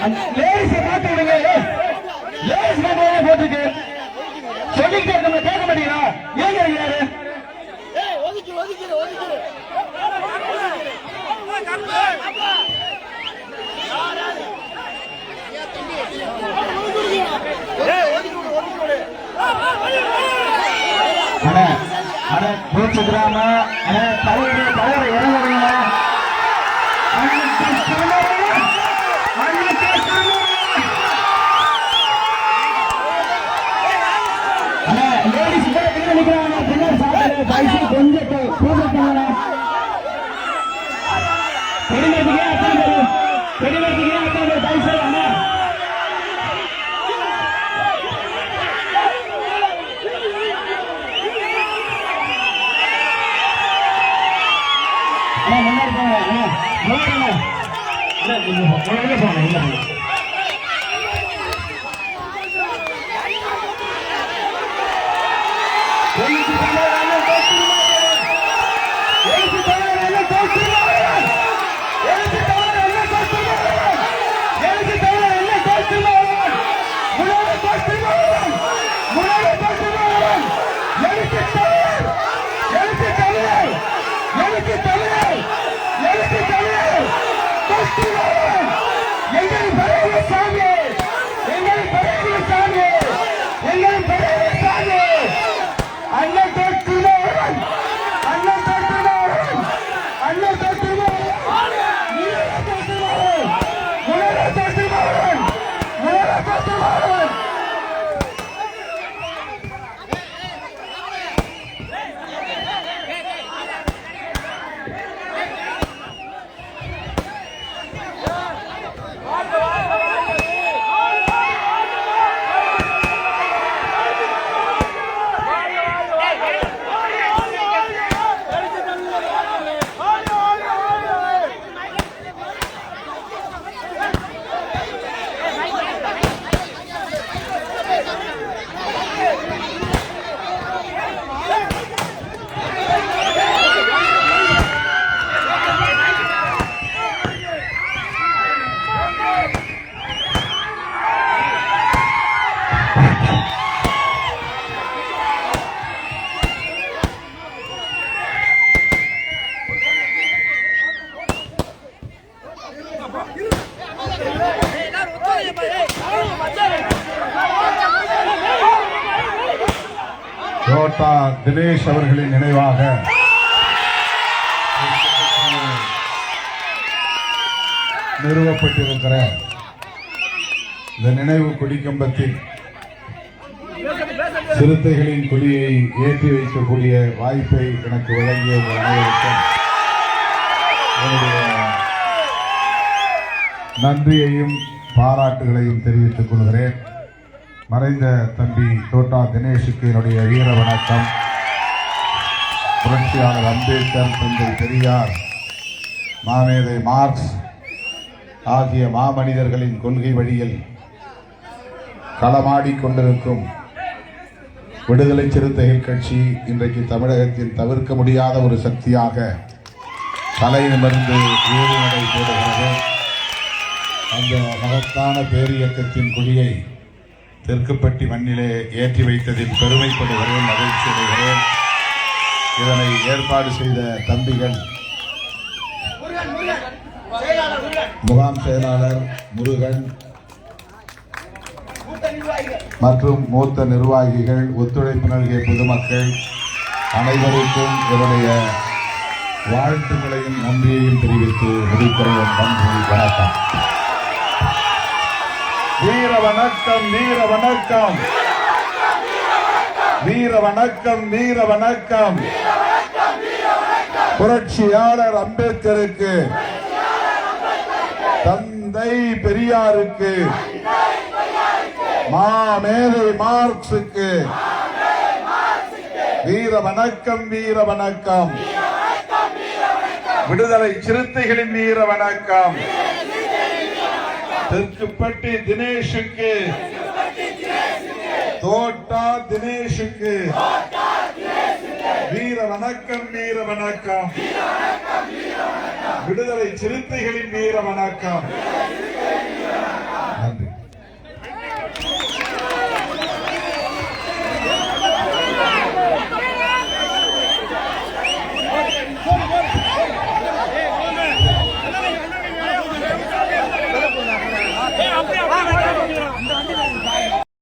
Ladies மாத்தி விடுங்க. Ladies மட்டும் போட்டுருக்கு? சொல்லிக்கிட்டே இருக்க கேட்க மாட்டீங்களா? ஏங்க இருக்கிறாரு அண்ணா அண்ணா மூச்சு கிராம தலைவர் தலைவர் இறங்க. லேடிஸ் கூட கீழே நிக்கிறாங்க பின்னாடி சாப்பிட்டு பைசா கொஞ்சம் பூஜை பண்ணுங்க பெருமைக்கு அத்தனை பேர் பெருமைக்கு அத்தனை பேர் பைசா அண்ணா. அண்ணா முன்னாடி போங்க. அண்ணா முன்னாடி போங்க. அண்ணா, கொஞ்சம் உள்ள போங்க. உள்ள போங்க. எழுச்சி தமிழர். எழுச்சி தமிழர். எங்கள் தோட்டா தினேஷ் அவர்களின் நினைவாக. நிறுவப்பட்டிருக்கிற இந்த நினைவு கொடிக்கம்பத்தில் சிறுத்தைகளின் கொடியை ஏற்றி வைக்கக்கூடிய வாய்ப்பை எனக்கு வழங்கிய உங்கள் அனைவருக்கும் நன்றியையும் பாராட்டுகளையும் தெரிவித்துக் கொள்கிறேன். மறைந்த தம்பி தோட்டா தினேஷுக்கு என்னுடைய வீர வணக்கம். புரட்சியாளர் அம்பேத்கர் தந்தை பெரியார் மாமேதை மார்க்ஸ் ஆகிய மாமனிதர்களின் கொள்கை வழியில் களமாடிக் கொண்டிருக்கும் விடுதலை சிறுத்தைகள் கட்சி இன்றைக்கு தமிழகத்தில் தவிர்க்க முடியாத ஒரு சக்தியாக தலை நிமிர்ந்து ஏறு நடை போடுகிறது. அந்த மகத்தான பேரியக்கத்தின் கொடியை தெற்குப்பட்டி மண்ணிலே ஏற்றி வைத்ததில் பெருமைப்படுகிறேன் மகிழ்ச்சி அடைகிறேன். இதனை ஏற்பாடு செய்த தம்பிகள் முகாம் செயலாளர் முருகன் மற்றும் மூத்த நிர்வாகிகள் ஒத்துழைப்பு நல்கிய பொதுமக்கள் அனைவருக்கும் இவருடைய வாழ்த்துக்களையும் நன்றியையும் தெரிவித்து முடிக்கிறேன் நன்றி வணக்கம். வீர வணக்கம் வீர வணக்கம். வீர வணக்கம் வீர வணக்கம். புரட்சியாளர் அம்பேத்கருக்கு தந்தை பெரியாருக்கு மாமேதை மார்க்சுக்கு வீர வணக்கம் வீர வணக்கம் விடுதலை சிறுத்தைகளின் வீர வணக்கம் தெற்குப்பட்டி தினேஷுக்கு. தோட்டா தினேஷுக்கு. வீர வணக்கம் வீர வணக்கம் விடுதலை சிறுத்தைகளின் வீர வணக்கம்